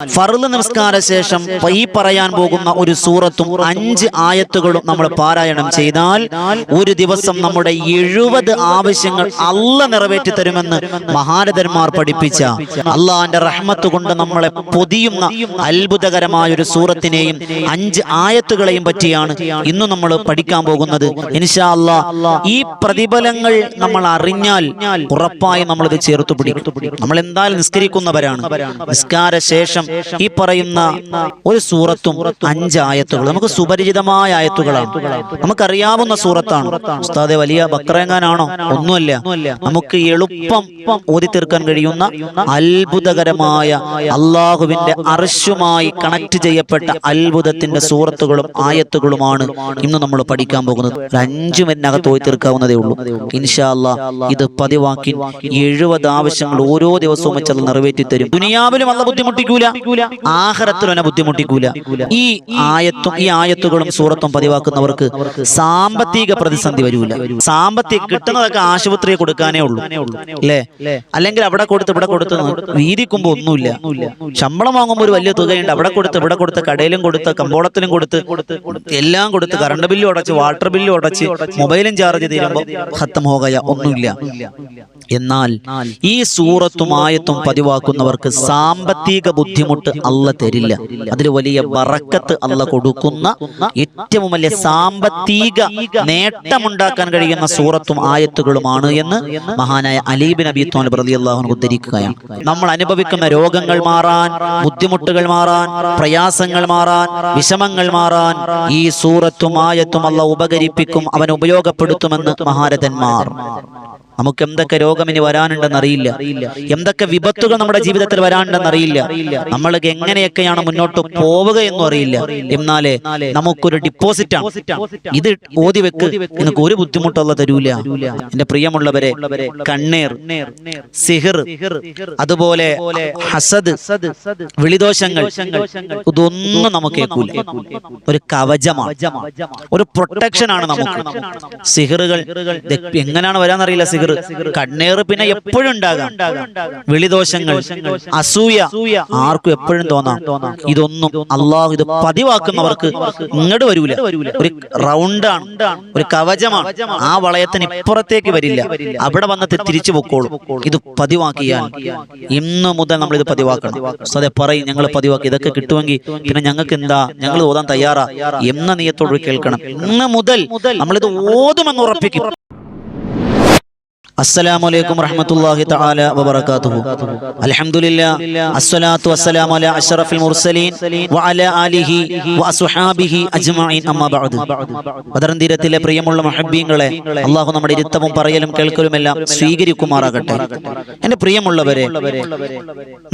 ഫർൾ നമസ്കാര ശേഷം ഈ പറയാൻ പോകുന്ന ഒരു സൂറത്തും അഞ്ച് ആയത്തുകളും നമ്മൾ പാരായണം ചെയ്താൽ ഒരു ദിവസം നമ്മുടെ എഴുപത് ആവശ്യങ്ങൾ അല്ല നിറവേറ്റി തരുമെന്ന് മഹാരഥന്മാർ പഠിപ്പിച്ച അള്ളാന്റെ റഹ്മത്ത് കൊണ്ട് നമ്മളെ പൊതിയുന്ന അത്ഭുതകരമായ ഒരു സൂറത്തിനെയും അഞ്ച് ആയത്തുകളെയും പറ്റിയാണ് ഇന്ന് നമ്മൾ പഠിക്കാൻ പോകുന്നത്. ഇൻഷാ അല്ലാ ഈ പ്രതിഫലങ്ങൾ നമ്മൾ അറിഞ്ഞാൽ ഉറപ്പായും നമ്മളിത് ചേർത്ത് പിടിക്കും. നമ്മൾ എന്തായാലും നിസ്കരിക്കുന്നവരാണ്. നിസ്കാര ശേഷം ഈ പറയുന്ന ഒരു സൂറത്തും അഞ്ച് ആയത്തുകൾ. നമുക്ക് സുപരിചിതമായ ആയത്തുകളാണ്. നമുക്കറിയാവുന്ന സൂറത്താണ്. ഉസ്താദെ വലിയ ബക്രേങ്ങാനാണോ? ഒന്നുമല്ല. നമുക്ക് എളുപ്പം ഓതി തീർക്കാൻ കഴിയുന്ന അത്ഭുതകരമായ അള്ളാഹുവിന്റെ അർശുമായി കണക്ട് ചെയ്യപ്പെട്ട അത്ഭുതത്തിന്റെ സൂറത്തുകളും ആയത്തുകളുമാണ് ഇന്ന് നമ്മൾ പഠിക്കാൻ പോകുന്നത്. അഞ്ചു മിനിറ്റിനകത്ത് ഓതി തീർക്കാവുന്നതേ ഉള്ളൂ. ഇൻഷാ അല്ലാ ഇത് പതിവാക്കി എഴുപത് ആവശ്യങ്ങൾ ഓരോ ദിവസവും വെച്ച് അത് നിറവേറ്റി തരും ദുനിയാവിലും അല്ല ബുദ്ധിമുട്ടിക്കൂല. ആഹാരത്തിലും ഒന്നെ ബുദ്ധിമുട്ടിക്കൂല. ഈ ആയത്തും ഈ ആയത്തുകളും സൂറത്തും പതിവാക്കുന്നവർക്ക് സാമ്പത്തിക പ്രതിസന്ധി വരൂല. സാമ്പത്തിക കിട്ടുന്നതൊക്കെ ആശുപത്രിയെ കൊടുക്കാനേ ഉള്ളൂ. അല്ലേ? അല്ലെങ്കിൽ അവിടെ കൊടുത്ത് ഇവിടെ കൊടുത്ത് വീതിക്കുമ്പോ ഒന്നുമില്ല. ശമ്പളം വാങ്ങുമ്പോൾ ഒരു വലിയ തുകയുണ്ട്. അവിടെ കൊടുത്ത് ഇവിടെ കൊടുത്ത് കടയിലും കൊടുത്ത് കമ്പോളത്തിലും കൊടുത്ത് എല്ലാം കൊടുത്ത് കറണ്ട് ബില്ലും അടച്ച് വാട്ടർ ബില്ലും അടച്ച് മൊബൈലും ചാർജ് തീരുമ്പോൾ ഹത്തം ഹോകയ ഒന്നുമില്ല. എന്നാൽ ഈ സൂറത്തും ആയത്തും പതിവാക്കുന്നവർക്ക് സാമ്പത്തിക ബുദ്ധിമുട്ട് അല്ല തരില്ല. അതിൽ വലിയ വറക്കത്ത് അല്ല കൊടുക്കുന്ന ഏറ്റവും വലിയ സാമ്പത്തിക നേട്ടമുണ്ടാക്കാൻ കഴിയുന്ന സൂറത്തും ആയത്തുകളുമാണ് എന്ന് മഹാനായ അലീബിൻ നബി തോൻ റലി അള്ളാഹുന് ഉദ്ധരിക്കുകയാണ്. നമ്മൾ അനുഭവിക്കുന്ന രോഗങ്ങൾ മാറാൻ ബുദ്ധിമുട്ടുകൾ മാറാൻ പ്രയാസങ്ങൾ മാറാൻ വിഷമങ്ങൾ മാറാൻ ഈ സൂറത്തും ആയത്തും അല്ല ഉപകരിപ്പിക്കും അവൻ ഉപയോഗപ്പെടുത്തുമെന്ന് മഹാരഥന്മാർ. നമുക്ക് എന്തൊക്കെ രോഗം ഇനി വരാനുണ്ടെന്ന് അറിയില്ല എന്തൊക്കെ വിപത്തുകൾ നമ്മുടെ ജീവിതത്തിൽ വരാനുണ്ടെന്ന് അറിയില്ല നമ്മൾ എങ്ങനെയൊക്കെയാണ് മുന്നോട്ട് പോവുക എന്നും അറിയില്ല. എന്നാലേ നമുക്കൊരു ഡിപ്പോസിറ്റ് ആണ്. ഇത് ഓതി വെക്ക്. നിനക്ക് ഒരു ബുദ്ധിമുട്ടുള്ള തരൂല. എന്റെ പ്രിയമുള്ളവരെ കണ്ണീർ സിഹിർ അതുപോലെ ഹസദ് വിളിദോഷങ്ങൾ ഇതൊന്നും നമുക്ക് കേൾക്കൂല ഒരു കവചമാണ്. ഒരു പ്രൊട്ടക്ഷൻ ആണ് നമുക്ക്. സിഹിറുകൾ എങ്ങനെയാണ് വരാന്നറിയില്ല. സിഹിർ കണ്ണേറ് പിന്നെ എപ്പോഴും ഉണ്ടാകാം. വിളിദോഷങ്ങൾ അസൂയ ആർക്കും എപ്പോഴും തോന്നാം. ഇതൊന്നും അള്ളാഹു ഇത് പതിവാക്കുന്നവർക്ക് ഇങ്ങോട്ട് വരൂല. ഒരു റൗണ്ടാണ് ഒരു കവചമാണ്. ആ വളയത്തിന് ഇപ്പുറത്തേക്ക് വരില്ല. അവിടെ വന്നിട്ട് തിരിച്ചു പൊക്കോളും. ഇത് പതിവാക്കിയാൽ ഇന്ന് മുതൽ നമ്മൾ ഇത് പതിവാക്കണം. അതെ പറയും ഞങ്ങൾ പതിവാക്കി. ഇതൊക്കെ കിട്ടുമെങ്കിൽ പിന്നെ ഞങ്ങൾക്ക് എന്താ? ഞങ്ങൾ ഓതാൻ തയ്യാറാ? എന്ന നീയത്തോട് കേൾക്കണം. ഇന്ന് മുതൽ നമ്മളിത് ഓതുമെന്ന് ഉറപ്പിക്കും. السلام عليكم ورحمة الله تعالى وبركاته الحمد لله الصلاة والسلام على أشرف المرسلين وعلى آله وأصحابه أجمعين أما بعد ബദറൻ തീരത്തിലെ പ്രിയമുള്ള മഹബീങ്ങളെ അള്ളാഹു നമ്മുടെ ഇരുത്തവും പറയലും കേൾക്കലുമെല്ലാം സ്വീകരിക്കുമാറാകട്ടെ എന്റെ പ്രിയമുള്ളവരെ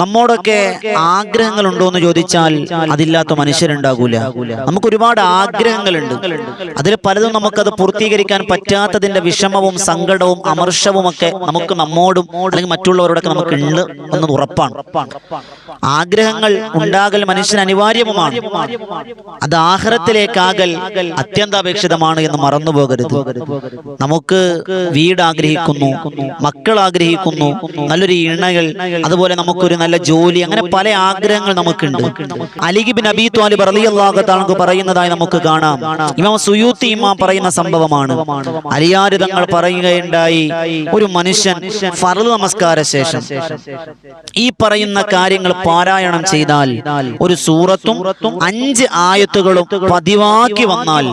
നമ്മോടൊക്കെ ആഗ്രഹങ്ങൾ ഉണ്ടോ എന്ന് ചോദിച്ചാൽ അതില്ലാത്ത മനുഷ്യരുണ്ടാകൂല നമുക്ക് ഒരുപാട് ആഗ്രഹങ്ങളുണ്ട് അതിൽ പലതും നമുക്കത് പൂർത്തീകരിക്കാൻ പറ്റാത്തതിന്റെ വിഷമവും സങ്കടവും അമർഷവും ഒക്കെ നമുക്ക് നമ്മോടും അല്ലെങ്കിൽ മറ്റുള്ളവരോടൊക്കെ നമുക്ക് ഉണ്ട് എന്നത് ഉറപ്പാണ്. ആഗ്രഹങ്ങൾ ഉണ്ടാകൽ മനുഷ്യന് അനിവാര്യവുമാണ്. അത് ആഹാരത്തിലേക്കാകൽ അത്യന്താപേക്ഷിതമാണ് എന്ന് മറന്നു പോകരുത്. നമുക്ക് വീട് ആഗ്രഹിക്കുന്നു മക്കൾ ആഗ്രഹിക്കുന്നു നല്ലൊരു ഇണകൾ അതുപോലെ നമുക്കൊരു നല്ല ജോലി അങ്ങനെ പല ആഗ്രഹങ്ങൾ നമുക്കുണ്ട്. അലിഗിബിൻ അബി ത്വാലിബ് റളിയല്ലാഹു തആല പറയുന്നതായി നമുക്ക് കാണാം. ഇമാം സുയൂത്തി ഇമാം പറയുന്ന സംഭവമാണ്. അലിയാര് തങ്ങൾ പറയുകയുണ്ടായി ഒരു മനുഷ്യൻ ഫറു നമസ്കാര ശേഷം ഈ പറയുന്ന കാര്യങ്ങൾ പാരായണം ചെയ്താൽ ഒരു സൂറത്തും അഞ്ച് ആയത്തുകളും പതിവാക്കി വന്നാൽ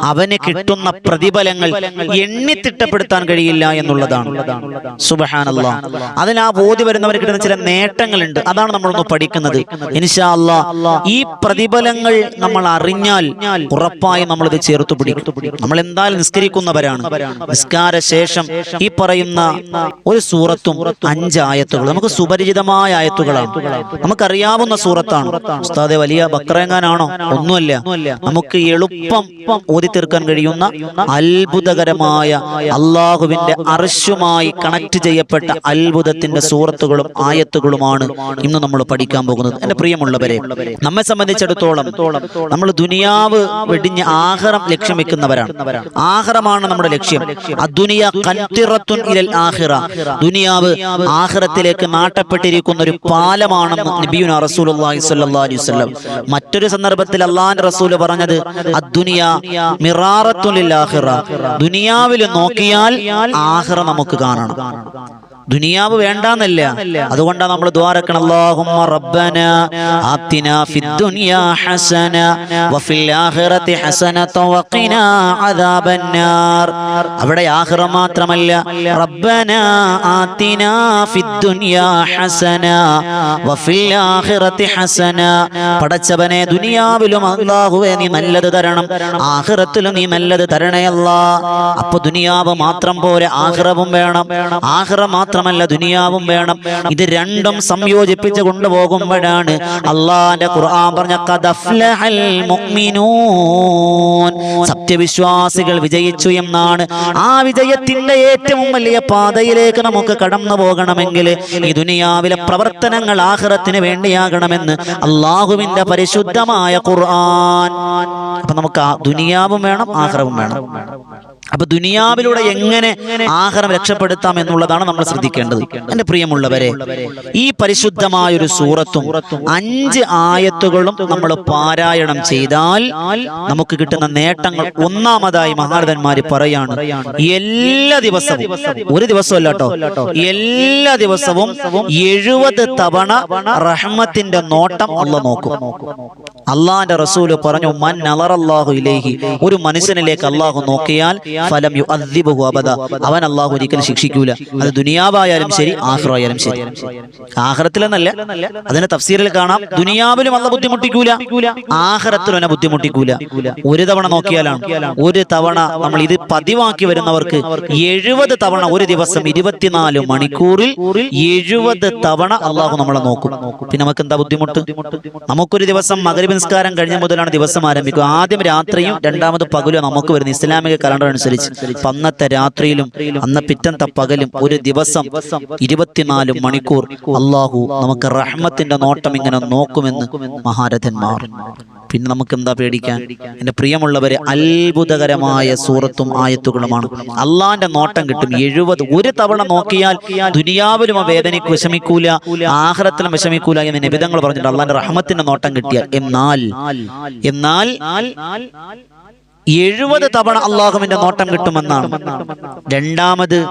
അവന് കിട്ടുന്ന പ്രതിഫലങ്ങൾ എണ്ണി തിട്ടപ്പെടുത്താൻ കഴിയില്ല എന്നുള്ളതാണ്. സുബഹാനല്ല. അതിൽ ആ ബോധി വരുന്നവർ കിട്ടുന്ന ചില നേട്ടങ്ങളുണ്ട്. അതാണ് നമ്മളൊന്ന് പഠിക്കുന്നത്. ഇൻഷാ അല്ലാ ഈ പ്രതിഫലങ്ങൾ നമ്മൾ അറിഞ്ഞാൽ ഉറപ്പായും നമ്മളിത് ചേർത്ത് പിടിക്കും. നമ്മൾ എന്തായാലും നിസ്കരിക്കുന്നവരാണ്. നിസ്കാര ശേഷം ഈ പറയുന്ന ഒരു സൂറത്തും അഞ്ച് ആയത്തുകൾ. നമുക്ക് സുപരിചിതമായ ആയത്തുകളാണ്. നമുക്കറിയാവുന്ന സൂറത്താണ്. ഉസ്താദെ വലിയ ബക്രങ്ങാനാണോ? ഒന്നുമല്ല. നമുക്ക് എളുപ്പം ഓതി തീർക്കാൻ കഴിയുന്ന അത്ഭുതകരമായ അള്ളാഹുവിന്റെ അർശുമായി കണക്ട് ചെയ്യപ്പെട്ട അത്ഭുതത്തിന്റെ സൂറത്തുകളും ആയത്തുകളുമാണ് ഇന്ന് നമ്മൾ പഠിക്കാൻ പോകുന്നത്. എന്റെ പ്രിയമുള്ളവരെ നമ്മെ സംബന്ധിച്ചിടത്തോളം നമ്മൾ ദുനിയാവ് വെടിഞ്ഞ് ആഹാരം ലക്ഷ്യം വെക്കുന്നവരാണ്. ആഹാരമാണ് നമ്മുടെ ലക്ഷ്യം. അദ്ദുനിയ വാസിറത്തുൻ ഇലൽ ആഹിറ ദുനിയാവ് ആഹിറത്തിലേക്ക് നാട്ടപ്പെട്ടിരിക്കുന്ന ഒരു പാലമാണെന്ന് നബിയുന സ്വല്ലല്ലാഹു അലൈഹി വസല്ലം. മറ്റൊരു സന്ദർഭത്തിൽ അള്ളാഹിന്റെ റസൂൽ പറഞ്ഞത് അദ്ദുനിയ മിറാറത്തുൻ ആഹിറ ദുനിയാവിൽ നോക്കിയാൽ ആഹിറ നമുക്ക് കാണണം. ദുനിയാവ് വേണ്ടാന്നല്ല. അതുകൊണ്ടാണ് നമ്മൾ ദ്വാരക്കണം അല്ലാഹുമ്മ റബ്ബന ആത്തിന ഫിദ്ദുനിയാ ഹസന വഫിൽ ആഖിറതി ഹസനത വഖിന അദാബന്നാർ. അവിടെ ആഖിറ മാത്രമല്ല. റബ്ബന ആത്തിന ഫിദ്ദുനിയാ ഹസന വഫിൽ ആഖിറതി ഹസന. പടച്ചവനെ ദുനിയാവിലും അല്ലാഹുവേ നീ നല്ലത് തരണം. ആഖിറത്തിലും നീ നല്ലത് തരണേ അല്ലാ. അപ്പൊ ദുനിയാവ് മാത്രം പോരെ ആഖിറവും വേണം. ആഖിറ മാത്രമല്ല ദുനിയാവും വേണം. ഇത് രണ്ടും സംയോജിപ്പിച്ച് കൊണ്ടുപോകുമ്പോഴാണ് അള്ളാന്റെ ഖുർആൻ പറഞ്ഞ "ഖദഫ്ലഹൽ മുഅ്മിനൂൻ." സത്യവിശ്വാസികൾ വിജയിച്ചു എന്നാണ്. ആ വിജയത്തിന്റെ ഏറ്റവും വലിയ പാതയിലേക്ക് നമുക്ക് കടന്നു പോകണമെങ്കിൽ ഈ ദുനിയാവിലെ പ്രവർത്തനങ്ങൾ ആഹ്റത്തിന് വേണ്ടിയാകണമെന്ന് അള്ളാഹുവിന്റെ പരിശുദ്ധമായ ഖുർആൻ. അപ്പൊ നമുക്ക് ദുനിയാവും വേണം ആഹ്റവും വേണം. അപ്പൊ ദുനിയാവിലൂടെ എങ്ങനെ ആഹാരം രക്ഷപ്പെടുത്താം എന്നുള്ളതാണ് നമ്മൾ ശ്രദ്ധിക്കേണ്ടത്. എന്റെ പ്രിയമുള്ളവരെ ഈ പരിശുദ്ധമായ ഒരു സൂറത്തും അഞ്ച് ആയത്തുകളും നമ്മൾ പാരായണം ചെയ്താൽ നമുക്ക് കിട്ടുന്ന നേട്ടങ്ങൾ ഒന്നാമതായി മഹാരഥന്മാര് പറയാണ് എല്ലാ ദിവസവും ഒരു ദിവസമല്ല കേട്ടോ എല്ലാ ദിവസവും എഴുപത് തവണ റഹ്മത്തിന്റെ നോട്ടം അള്ള നോക്കും. അള്ളാന്റെ റസൂൽ പറഞ്ഞു മൻ അലറല്ലാഹു ഇലേഹി ഒരു മനുഷ്യനിലേക്ക് അള്ളാഹു നോക്കിയാൽ ഫലം യു അബദ. അവൻ അള്ളാഹു ഒരിക്കലും ശിക്ഷിക്കൂല. അത് ദുനിയാവായാലും ശരി ആഹ്റായാലും ശരി. ആഹ്റത്തിലെന്നല്ല അതിനെ തഫ്സീറിൽ കാണാം. ദുനിയാവിലും അല്ല ബുദ്ധിമുട്ടിക്കൂല. ആഹ്റത്തിലും എന്നെ ബുദ്ധിമുട്ടിക്കൂല. ഒരു തവണ നോക്കിയാലാണ് ഒരു തവണ നമ്മൾ ഇത് പതിവാക്കി വരുന്നവർക്ക് എഴുപത് തവണ ഒരു ദിവസം ഇരുപത്തിനാല് മണിക്കൂറിൽ എഴുപത് തവണ അള്ളാഹു നമ്മളെ നോക്കും. പിന്നെ നമുക്ക് എന്താ ബുദ്ധിമുട്ട്? നമുക്കൊരു ദിവസം മകരവിസ്കാരം കഴിഞ്ഞ മുതലാണ് ദിവസം ആരംഭിക്കുക. ആദ്യം രാത്രിയും രണ്ടാമത് പകലും നമുക്ക് വരുന്ന ഇസ്ലാമിക കലണ്ടർ അനുസരിച്ച് അപ്പൊ അന്നത്തെ രാത്രിയിലും അന്ന പിറ്റത്തെ പകലും ഒരു ദിവസം ഇരുപത്തിനാല് മണിക്കൂർ അള്ളാഹു നമുക്ക് റഹ്മത്തിന്റെ നോട്ടം ഇങ്ങനെ നോക്കുമെന്ന് മഹാരഥന്മാർ. പിന്നെ നമുക്ക് എന്താ പേടിക്കാൻ? എന്റെ പ്രിയമുള്ളവരെ അത്ഭുതകരമായ സൂറത്തും ആയത്തുകളുമാണ്. അള്ളാന്റെ നോട്ടം കിട്ടും. എഴുപത് ഒരു തവണ നോക്കിയാൽ ദുനിയാവിലും ആ വേദനയ്ക്ക് വിഷമിക്കൂല ആഹാരത്തിലും വിഷമിക്കൂല എന്ന് നിബിധങ്ങൾ പറഞ്ഞിട്ടുണ്ട്. അള്ളാന്റെ റഹ്മത്തിന്റെ നോട്ടം കിട്ടിയാൽ. എന്നാൽ എന്നാൽ എഴുപത് തവണ അള്ളാഹുവിന്റെ നോട്ടം കിട്ടുമെന്നാണ്. രണ്ടാമത്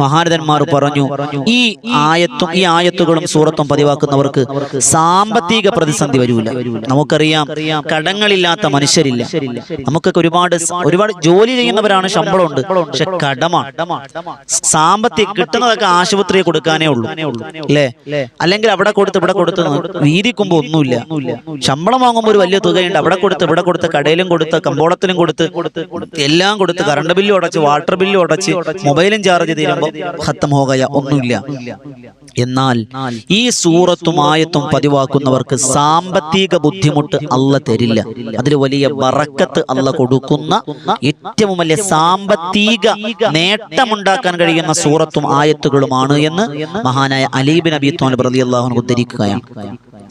മഹാരഥന്മാർ പറഞ്ഞു ഈ ആയത്തും ഈ ആയത്തുകളും സൂറത്തും പതിവാക്കുന്നവർക്ക് സാമ്പത്തിക പ്രതിസന്ധി വരൂല. നമുക്കറിയാം കടങ്ങളില്ലാത്ത മനുഷ്യരില്ല. നമുക്കൊക്കെ ഒരുപാട് ഒരുപാട് ജോലി ചെയ്യുന്നവരാണ് ശമ്പളമുണ്ട്. പക്ഷെ കടമാണ്. സാമ്പത്തിക കിട്ടുന്നതൊക്കെ ആശുപത്രിയെ കൊടുക്കാനേ ഉള്ളൂ. അല്ലേ? അല്ലെങ്കിൽ അവിടെ കൊടുത്ത് ഇവിടെ കൊടുത്ത് വീതിക്കുമ്പോ ഒന്നുമില്ല. ശമ്പളം വാങ്ങുമ്പോൾ ഒരു വലിയ തുകയുണ്ട്. അവിടെ കൊടുത്ത് ഇവിടെ കൊടുത്ത് കടയിലും കൊടുത്ത് കമ്പോളത്തിലും കൊടുത്ത് എല്ലാം കൊടുത്ത് കറണ്ട് ബില്ലും അടച്ച് വാട്ടർ ബില്ലും അടച്ച് മൊബൈലും ചാർജ് തീരുമ്പോൾ ഹത്തം ഹോകയ ഒന്നുമില്ല. എന്നാൽ ഈ സൂറത്തും ആയത്തും പതിവാക്കുന്നവർക്ക് സാമ്പത്തിക ബുദ്ധിമുട്ട് അല്ല തരില്ല. അതിൽ വലിയ വറക്കത്ത് അല്ല കൊടുക്കുന്ന ഏറ്റവും വലിയ സാമ്പത്തിക നേട്ടമുണ്ടാക്കാൻ കഴിയുന്ന സൂറത്തും ആയത്തുകളുമാണ് എന്ന് മഹാനായ അലീബിൻ നബി തോൻ റലി അള്ളാഹുന് ഉദ്ധരിക്കുകയാണ്.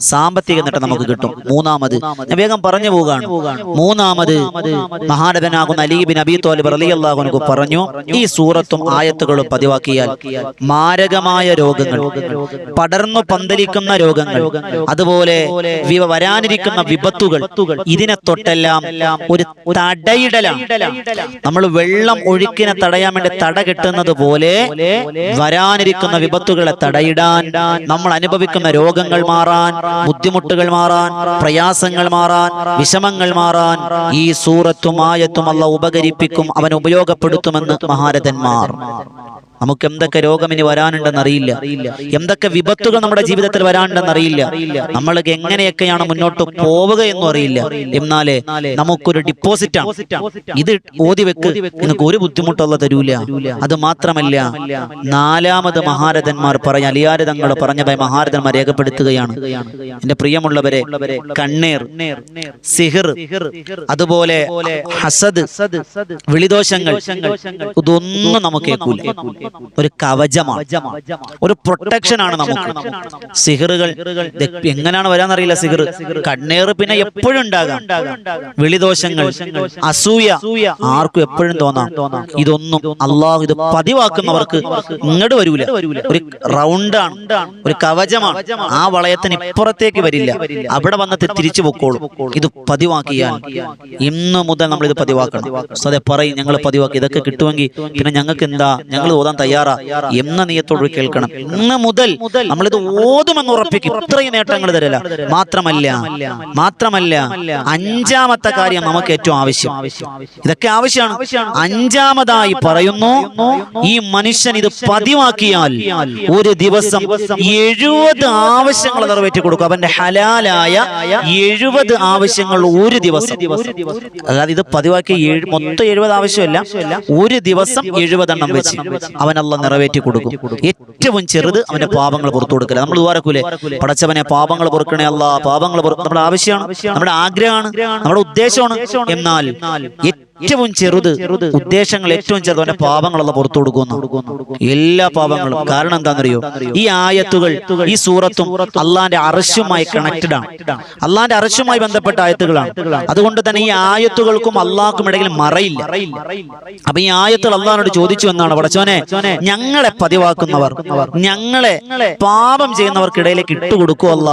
സാമ്പത്തിക നേട്ടം നമുക്ക് കിട്ടും. മൂന്നാമത് വേഗം പറഞ്ഞു പോവുകയാണ് മൂന്നാമത് മഹാനവനാകുന്ന അലീബിൻ അബി തോലിബ് അലിയല്ലാഹുനക്ക് പറഞ്ഞു ഈ സൂറത്തും ആയത്തുകളും പതിവാക്കിയാൽ മാരകമായ രോഗങ്ങൾ പടർന്നു പന്തലിക്കുന്ന രോഗങ്ങൾ അതുപോലെ വരാനിരിക്കുന്ന വിപത്തുകൾ ഇതിനെ തൊട്ടെല്ലാം ഒരു തടയിടലാണ് നമ്മൾ വെള്ളം ഒഴുക്കിനെ തടയാൻ വേണ്ടി തട കെട്ടുന്നത് പോലെ വരാനിരിക്കുന്ന വിപത്തുകളെ തടയിടാൻ നമ്മൾ അനുഭവിക്കുന്ന രോഗങ്ങൾ മാറാൻ ബുദ്ധിമുട്ടുകൾ മാറാൻ പ്രയാസങ്ങൾ മാറാൻ വിഷമങ്ങൾ മാറാൻ ഈ സൂറത്തും ആയത്തും അല്ല ഉപകരിപ്പിക്കും അവൻ ഉപയോഗപ്പെടുത്തുമെന്ന് മഹാരഥന്മാർ. നമുക്ക് എന്തൊക്കെ രോഗം ഇനി വരാനുണ്ടെന്ന് അറിയില്ല എന്തൊക്കെ വിപത്തുകൾ നമ്മുടെ ജീവിതത്തിൽ വരാനുണ്ടെന്ന് അറിയില്ല നമ്മൾ എങ്ങനെയൊക്കെയാണ് മുന്നോട്ട് പോവുക എന്നും അറിയില്ല. എന്നാലേ നമുക്കൊരു ഡിപ്പോസിറ്റ് ഇത് ഓതി വെക്ക്. നിനക്ക് ഒരു ബുദ്ധിമുട്ടുള്ള തരൂല. അത് മാത്രമല്ല നാലാമത് മഹാരഥന്മാർ പറഞ്ഞ അലിയാരതങ്ങൾ പറഞ്ഞതായി മഹാരഥന്മാർ രേഖപ്പെടുത്തുകയാണ്. എന്റെ പ്രിയമുള്ളവരെ കണ്ണീർ സിഹിർ അതുപോലെ ഹസദ് വിളിദോഷങ്ങൾ ഇതൊന്നും നമുക്ക് കേൾക്കൂല ഒരു കവചമാണ്. ഒരു പ്രൊട്ടക്ഷൻ ആണ് നമുക്ക്. സിഹറുകൾ എങ്ങനെയാണ് വരാന്നറിയില്ല സിഹർ കണ്ണേറ് പിന്നെ എപ്പോഴും ഉണ്ടാകാം. വിളിദോഷങ്ങൾ അസൂയ ആർക്കും എപ്പോഴും തോന്നാം. ഇതൊന്നും അള്ളാഹു ഇത് പതിവാക്കുന്നവർക്ക് ഇങ്ങോട്ട് വരൂല. ഒരു റൗണ്ടാണ് ഒരു കവചമാണ്. ആ വളയത്തിന് ഇപ്പുറത്തേക്ക് വരില്ല. അവിടെ വന്നിട്ട് തിരിച്ചു പൊക്കോളും. ഇത് പതിവാക്കിയാൽ ഇന്ന് മുതൽ നമ്മൾ ഇത് പതിവാക്കണം. അതെ പറയും ഞങ്ങൾ പതിവാക്കി. ഇതൊക്കെ കിട്ടുമെങ്കിൽ പിന്നെ ഞങ്ങൾക്ക് എന്താ? ഞങ്ങൾ ഓതാൻ തയ്യാറാ. എന്ന നീയത്തോട് കേൾക്കണം. ഇന്ന് മുതൽ നമ്മളിത് ഓതുമെന്ന് ഉറപ്പിക്കും. ഇത്രയും നേട്ടങ്ങൾ തരില്ല. മാത്രമല്ല മാത്രമല്ല അഞ്ചാമത്തെ കാര്യം നമുക്ക് ഏറ്റവും ആവശ്യം. ഇതൊക്കെ ആവശ്യമാണ്. അഞ്ചാമതായി പറയുന്നു ഈ മനുഷ്യൻ ഇത് പതിവാക്കിയാൽ ഒരു ദിവസം എഴുപത് ആവശ്യങ്ങൾ നിറവേറ്റി കൊടുക്കും. അവന്റെ ഹലാലായ എഴുപത് ആവശ്യങ്ങൾ ഒരു ദിവസം. അതായത് ഇത് പതിവാക്കി ഏഴ് മൊത്തം എഴുപത് ആവശ്യമല്ല. ഒരു ദിവസം എഴുപതെണ്ണം വെച്ച്. അവൻ അല്ല നിറവേറ്റി കൊടുക്കും ഏറ്റവും ചെറുത് അവന്റെ പാപങ്ങൾ പുറത്തു കൊടുക്കില്ല നമ്മൾ ദ്വാരക്കൂലേ പടച്ചവനെ പാപങ്ങൾ പൊറുക്കണേ അല്ല പാപങ്ങൾ നമ്മുടെ ആവശ്യമാണ് നമ്മുടെ ആഗ്രഹമാണ് നമ്മുടെ ഉദ്ദേശമാണ് എന്നാൽ ഏറ്റവും ചെറുത് ഉദ്ദേശങ്ങൾ ഏറ്റവും ചെറുത് അവന്റെ പാപങ്ങളുള്ള പുറത്തു കൊടുക്കുന്നു. എല്ലാ പാപങ്ങളും. കാരണം എന്താണെന്നറിയോ? ഈ ആയത്തുകൾ ഈ സൂറത്തും അള്ളാന്റെ അറശുമായി കണക്റ്റഡ് ആണ്. അള്ളാന്റെ അറശുമായി ബന്ധപ്പെട്ട ആയത്തുകളാണ്. അതുകൊണ്ട് തന്നെ ഈ ആയത്തുകൾക്കും അള്ളാഹ്ക്കും ഇടയിൽ മറയില്ല. അപ്പൊ ഈ ആയത്തുകൾ അള്ളാഹിനോട് ചോദിച്ചു എന്നാണ്. പടച്ചോനെ ഞങ്ങളെ പതിവാക്കുന്നവർ ഞങ്ങളെ പാപം ചെയ്യുന്നവർക്കിടയിലേക്ക് ഇട്ടുകൊടുക്കൂ അല്ല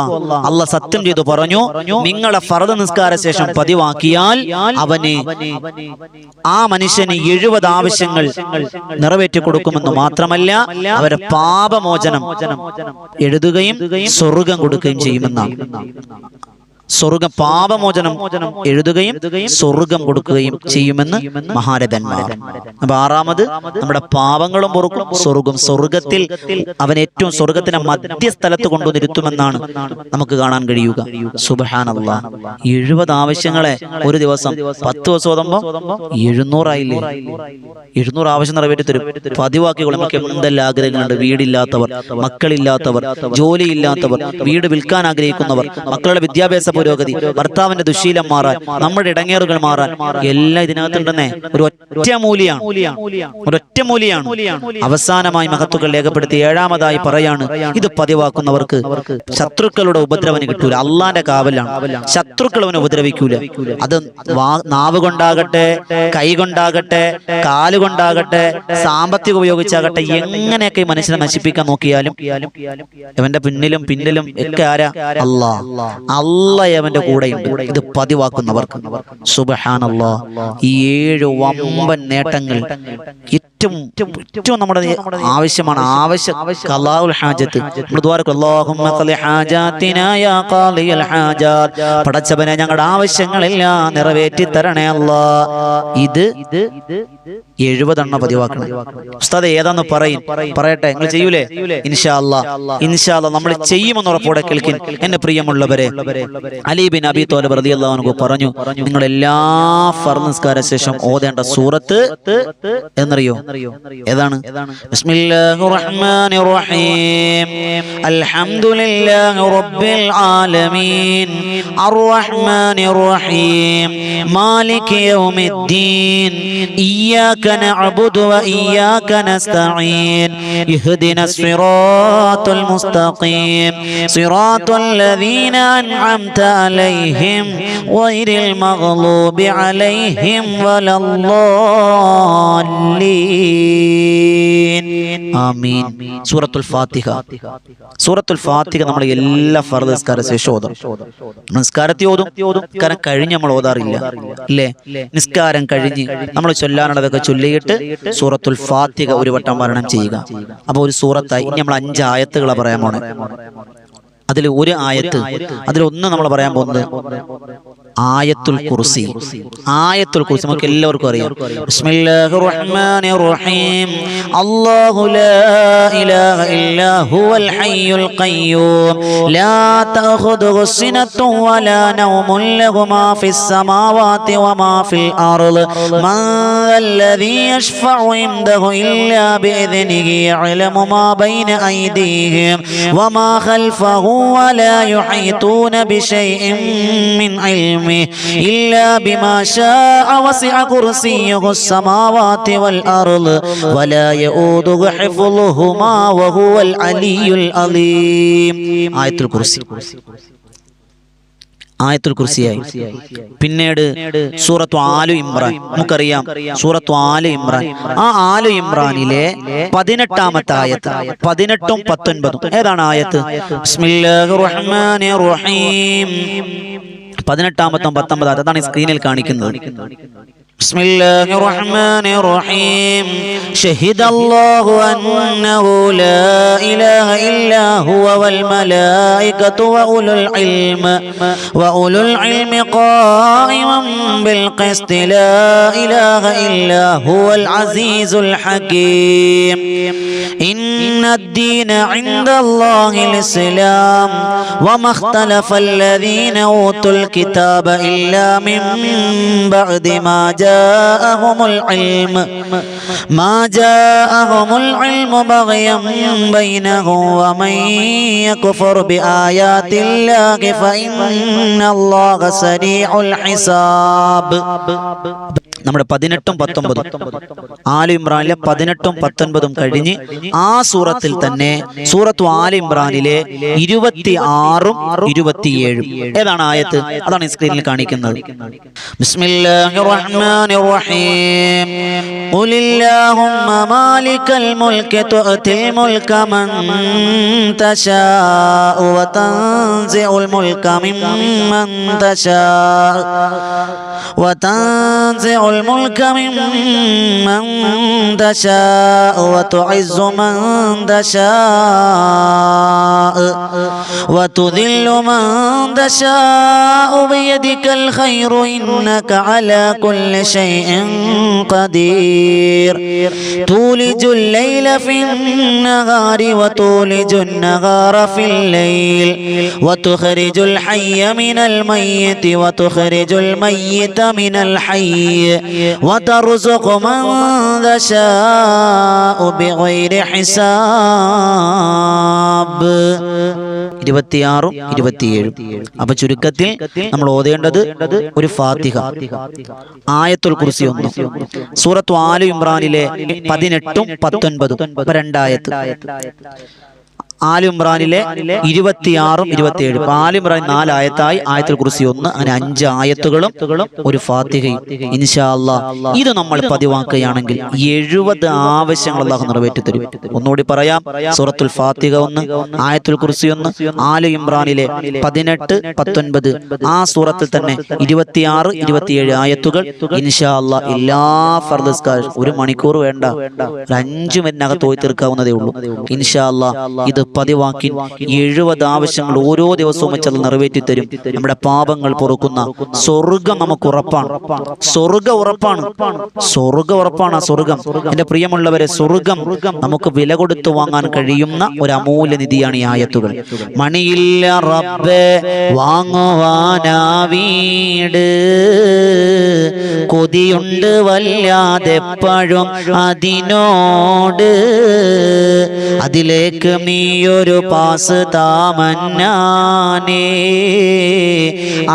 അല്ല സത്യം ചെയ്തു പറഞ്ഞു നിങ്ങളെ ഫറദ് നിസ്കാര ശേഷം പതിവാക്കിയാൽ അവന് ആ മനുഷ്യന് എഴുപത് ആവശ്യങ്ങൾ നിറവേറ്റി കൊടുക്കുമെന്ന് മാത്രമല്ല അവരെ പാപമോചനം എഴുതുകയും സ്വർഗം കൊടുക്കുകയും ചെയ്യുമെന്നാണ്. സ്വർഗ പാപമോചനം എഴുതുകയും സ്വർഗം കൊടുക്കുകയും ചെയ്യുമെന്ന് മഹാരഥന്മാർ. അപ്പൊ ആറാമത് നമ്മുടെ പാപങ്ങളും പൊറുക്കും സ്വർഗം സ്വർഗത്തിൽ അവൻ ഏറ്റവും സ്വർഗത്തിന്റെ മധ്യസ്ഥലത്ത് കൊണ്ടുവന്നിരുത്തുമെന്നാണ് നമുക്ക് കാണാൻ കഴിയുക. സുബഹാനല്ല. എഴുപത് ആവശ്യങ്ങളെ ഒരു ദിവസം പത്ത് ദിവസം ഓതുമ്പോ എഴുന്നൂറായില്ലേ? എഴുന്നൂറ് ആവശ്യം നിറവേറ്റി തരും പതിവാക്കി നമുക്ക് എന്തെല്ലാം ആഗ്രഹങ്ങളുണ്ട്? വീടില്ലാത്തവർ മക്കളില്ലാത്തവർ ജോലിയില്ലാത്തവർ വീട് വിൽക്കാൻ ആഗ്രഹിക്കുന്നവർ മക്കളുടെ വിദ്യാഭ്യാസ പുരോഗതി. ഭർത്താവിന്റെ ദുശീലം മാറാൻ നമ്മുടെ ഇടങ്ങേറുകൾ മാറാൻ. എല്ലാം ഇതിനകത്തുണ്ടെന്നേ. ഒരു ഒറ്റ മൂലിയാണ്. ഒരൊറ്റ മൂലിയാണ്. അവസാനമായി മഹത്തുക്കൾ രേഖപ്പെടുത്തി ഏഴാമതായി പറയാണ് ഇത് പതിവാക്കുന്നവർക്ക് ശത്രുക്കളുടെ ഉപദ്രവന് കിട്ടൂല. അള്ളാന്റെ കാവലാണ്. ശത്രുക്കൾ അവനെ ഉപദ്രവിക്കൂല. അത് നാവ് കൊണ്ടാകട്ടെ കൈ കൊണ്ടാകട്ടെ കാൽ കൊണ്ടാകട്ടെ സാമ്പത്തികം ഉപയോഗിച്ചാകട്ടെ എങ്ങനെയൊക്കെ മനുഷ്യനെ നശിപ്പിക്കാൻ നോക്കിയാലും ഇവന്റെ പിന്നിലും പിന്നിലും ഒക്കെ ആരാ? അല്ലാ അല്ല അവന്റെ കൂടെയുണ്ട്. ഇത് പതിവാക്കുന്നവർക്ക്. സുബഹാനല്ലാ. ഈ ഏഴ് വമ്പൻ നേട്ടങ്ങൾ. ഏറ്റവും ഏറ്റവും നമ്മുടെ ആവശ്യമാണ് ആവശ്യം. ഖലാഉൽ ഹാജത്ത്. നമ്മൾ ദ്വാരക്കും അല്ലാഹുമ്മ ഖലി ഹാജാതിനാ യാ ഖാലിയൽ ഹാജാത് പടച്ചവനെ ഞങ്ങളുടെ ആവശ്യങ്ങളെല്ലാം നിറവേറ്റി തരണേ അല്ലാ. ഇത് എഴുപതെണ്ണം പതിവാക്കണം. ഉസ്താദ് ഏതാന്ന് പറയും. പറയട്ടെ നിങ്ങൾ ചെയ്യൂലേ? ഇൻഷാ അല്ലാ ഇൻഷാ അല്ലാ നമ്മൾ ചെയ്യുമെന്ന് ഉറപ്പോടെ കേൾക്കിൻ എന്റെ പ്രിയമുള്ളവരെ അലീബിൻ അബി തോലബ് റളിയല്ലാഹു അൻഹു പറഞ്ഞു നിങ്ങൾ എല്ലാ ഫർദ് നിസ്കാര ശേഷം ഓതേണ്ട സൂറത്ത് എന്നറിയോ? ഏതാണ് ബിസ്മില്ലാഹിർ റഹ്മാനിർ റഹീം അൽഹംദുലില്ലാഹി റബ്ബിൽ ആലമീൻ അർറഹ്മാനിർ റഹീം മാലിക് യൗമിദ്ദീൻ. ഇയ്യാക നഅബുദു വഇയ്യാക നസ്തഈൻ. ഇഹ്ദിന സിറാത്തുൽ മുസ്തഖീം. സിറാത്തുൽ ലദീന അൻഅംത അലൈഹിം ഗൈറിൽ മഗ്ലൂബി അലൈഹിം വലല്ലാലീൻ ആമീൻ. സൂറത്തുൽ ഫാത്തിഹ. സൂറത്തുൽ ഫാത്തിഹ നമ്മൾ എല്ലാ ഫർദ് നിസ്കാര ശേഷം ഓതും. നിസ്കാരത്തിൽ ഓതും. നിസ്കാരം കഴിഞ്ഞ് നമ്മൾ ഓതാറില്ല. അല്ലേ നിസ്കാരം കഴിഞ്ഞ് നമ്മൾ ചൊല്ലാനുള്ളതൊക്കെ ചൊല്ലിയിട്ട് സൂറത്തുൽ ഫാത്തിഹ ഒരു വട്ടം മരണം ചെയ്യുക. അപ്പൊ ഒരു സൂറത്തായി ഇനി നമ്മൾ അഞ്ച് ആയത്തുകളെ പറയാൻ പോണേ. അതിൽ ഒരു ആയത്ത് അതിലൊന്ന് നമ്മൾ പറയാൻ പോകുന്നത് ആയത്തുൽ കുർസി. ആയത്തുൽ കുർസി. നമുക്ക് എല്ലാവർക്കും അറിയാം. ബിസ്മില്ലാഹിർ റഹ്മാനിർ റഹീം അല്ലാഹു ലാ ഇലാഹ ഇല്ലാ ഹുവൽ ഹയ്യുൽ ഖയ്യൂം. ലാ തഖുദുഹു സിനത്തും വലാ നൗമു ലഹു മാ ഫിസ് സമാവാതി വമാ ഫിൽ അർൾ മൻ അല്ലദീ യശ്ഫഉ ഇൻദഹു ഇല്ലാ ബിഇദ്നിഹി യഅലമു മാ ബൈന ഐദീഹിം. വമാ ഖൽഫഹു വലാ യുഹീതൂന ബിശൈഇൻ മിൻ ഇൽമി. علمه إلا بما شاء وسع كرسيه السماوات والأرض ولا يؤوده حفظهما وهو العلي العظيم آية الكرسي ആയത്തുൽ കുർസിയായി പിന്നീട് സൂറത്തു ആലു ഇമ്രാൻ നമുക്കറിയാം സൂറത്തു ആലു ഇമ്രാൻ ആ ആലു ഇമ്രാനിലെ പതിനെട്ടാമത്തെ ആയത്ത് പതിനെട്ടും പത്തൊൻപതും ഏതാണ് ആയത്ത് ബിസ്മില്ലാഹിർ റഹ്മാനിർ റഹീം പതിനെട്ടാമത്തും പത്തൊമ്പതാമത്തെ അതാണ് ഈ സ്ക്രീനിൽ കാണിക്കുന്നത്. بسم الله الرحمن الرحيم. شهد الله أنه لا إله إلا هو والملائكة وأولو العلم. وأولو العلم قائما بالقسط لا إله إلا هو العزيز الحكيم. إن الدين عند الله الإسلام. وما اختلف الذين أوتوا الكتاب إلا من بعد ما جاءهم العلم. ما جاءهم العلم بغيا بينهم ومن يكفر بآيات الله فإن الله سريع الحساب. നമ്മുടെ പതിനെട്ടും പത്തൊമ്പതും ആലു ഇമ്രാനിലെ പതിനെട്ടും പത്തൊൻപതും കഴിഞ്ഞ് ആ സൂറത്തിൽ തന്നെ സൂറത്തു ആലു ഇമ്രാനിലെ ഇരുപത്തി ആറും ഇരുപത്തിയേഴും ഏതാണ് ആയത്ത് അതാണ് ഈ സ്ക്രീനിൽ കാണിക്കുന്നത് ബിസ്മില്ലാഹിർ റഹ്മാനിർ റഹീം قل اللهم مالك الملك تؤتي الملك من تشاء وتنزع الملك ممن تشاء وتنزع الملك ممن تشاء وتعز من تشاء وتذل من تشاء بيدك الخير إنك على كل شيء قدير. تولج الليل في النهار وتولج النهار في الليل. وتخرج الحي من الميت وتخرج الميت من الحي وترزق من تشاء بغير حساب ഇരുപത്തിയാറും ഇരുപത്തിയേഴും അപ്പൊ ചുരുക്കത്തിൽ നമ്മൾ ഓതേണ്ടത് ഒരു ഫാത്തിഹ ആയത്തുൽ കുറിസി ഒന്നും സൂറത്ത് ആലു ഇമ്രാനിലെ പതിനെട്ടും പത്തൊൻപതും ഇപ്പൊ രണ്ടായത്ത് ആലു ഇമ്രാനിലെ ഇരുപത്തിയാറും ഇരുപത്തിയേഴ്. ഇപ്പൊ ആലിമ്രാൻ നാലായത്തായി ആയത്തുൽ കുറിച്ച് ഒന്ന് അങ്ങനെ അഞ്ച് ആയത്തുകളും ഒരു ഫാത്തിഹയും. ഇൻഷാ അല്ലാ ഇത് നമ്മൾ പതിവാക്കുകയാണെങ്കിൽ എഴുപത് ആവശ്യങ്ങൾ അള്ളാഹു നിറവേറ്റി തരും ഒന്നുകൂടി പറയാം സൂറത്തുൽ ഫാത്തിഹ ഒന്ന് ആയത്തുൽ കുറിച്ച് ഒന്ന് ആലു ഇമ്രാനിലെ പതിനെട്ട് പത്തൊൻപത് ആ സൂറത്തിൽ തന്നെ ഇരുപത്തിയാറ് ഇരുപത്തിയേഴ് ആയത്തുകൾ. ഇൻഷാ അല്ലാ എല്ലാ ഫർദസ്കാർ ഒരു മണിക്കൂർ വേണ്ട ഒരു അഞ്ചു മിനിറ്റിനകത്ത് പോയി തീർക്കാവുന്നതേ ഉള്ളൂ. ഇൻഷാ അല്ലാ ഇത് പതിവാക്കി എഴുപത് ആവശ്യങ്ങൾ ഓരോ ദിവസവും വെച്ച് അത് നിറവേറ്റി തരും നമ്മുടെ പാപങ്ങൾ പൊറുക്കുന്ന സ്വർഗം നമുക്ക് ഉറപ്പാണ്. സ്വർഗ ഉറപ്പാണ്. സ്വർഗ ഉറപ്പാണ് ആ സ്വർഗം. എന്റെ പ്രിയമുള്ളവരെ സ്വർഗം നമുക്ക് വില കൊടുത്തു വാങ്ങാൻ കഴിയുന്ന ഒരു അമൂല്യ നിധിയാണ് ഈ ആയത്തുകൾ. മണിയില്ല റബ്ബേ വാങ്ങുവാനാ വീട് കൊതിയുണ്ട് വല്ലാതെ പഴം അതിനോട്. അതിലേക്ക് നീയൊരു പാസ് താമന്നാനേ.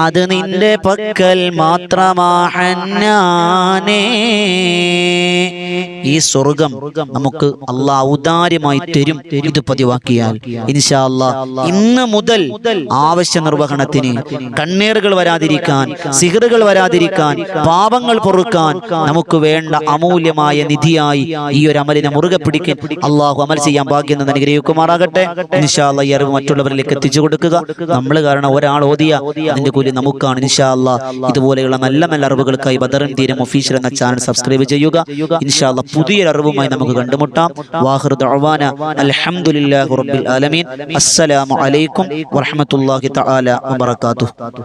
അത് നിന്റെ പക്കൽ മാത്രമാഹന്നാനേ. ഈ സ്വർഗം നമുക്ക് അള്ളാഹ് ഔദാര്യമായി തരും. ഇത് പതിവാക്കിയാൽ ഇൻഷാല്ല അല്ലാ ഇന്ന് മുതൽ ആവശ്യ നിർവഹണത്തിന് കണ്ണീറുകൾ വരാതിരിക്കാൻ സിഹറുകൾ വരാതിരിക്കാൻ പാപങ്ങൾ പൊറുക്കാൻ നമുക്ക് വേണ്ട അമൂല്യമായ നിധിയായി ഈ ഒരു അമലിനെ മുറുകെ പിടിക്കാൻ അള്ളാഹു അമൽ ചെയ്യാൻ ഭാഗ്യം എന്ന് അനുഗ്രഹിക്കുമാറാകട്ടെ. ഇൻഷാ അല്ലാ ഈ അറിവ് മറ്റുള്ളവരിലേക്ക് എത്തിച്ചു കൊടുക്കുക. നമ്മൾ കാരണം ഒരാൾ ഓതിയ അതിന്റെ കൂലി നമുക്കാണ്. ഇൻഷാ അല്ലാ ഇതുപോലെയുള്ള നല്ല നല്ല അറിവുകൾക്കായി ബദറൻ തീരം ഒഫീഷ്യൽ എന്ന ചാനൽ സബ്സ്ക്രൈബ് ചെയ്യുക. ഇൻഷാ അല്ലാ പുതിയൊരു അറിവുമായി നമുക്ക് കണ്ടുമുട്ടാം. വാഹൃദാന അൽഹംദുലില്ലാഹി റബ്ബിൽ ആലമീൻ. അസ്സലാമു അലൈക്കും വറഹ്മത്തുള്ളാഹി തആല വബറകാതുഹു.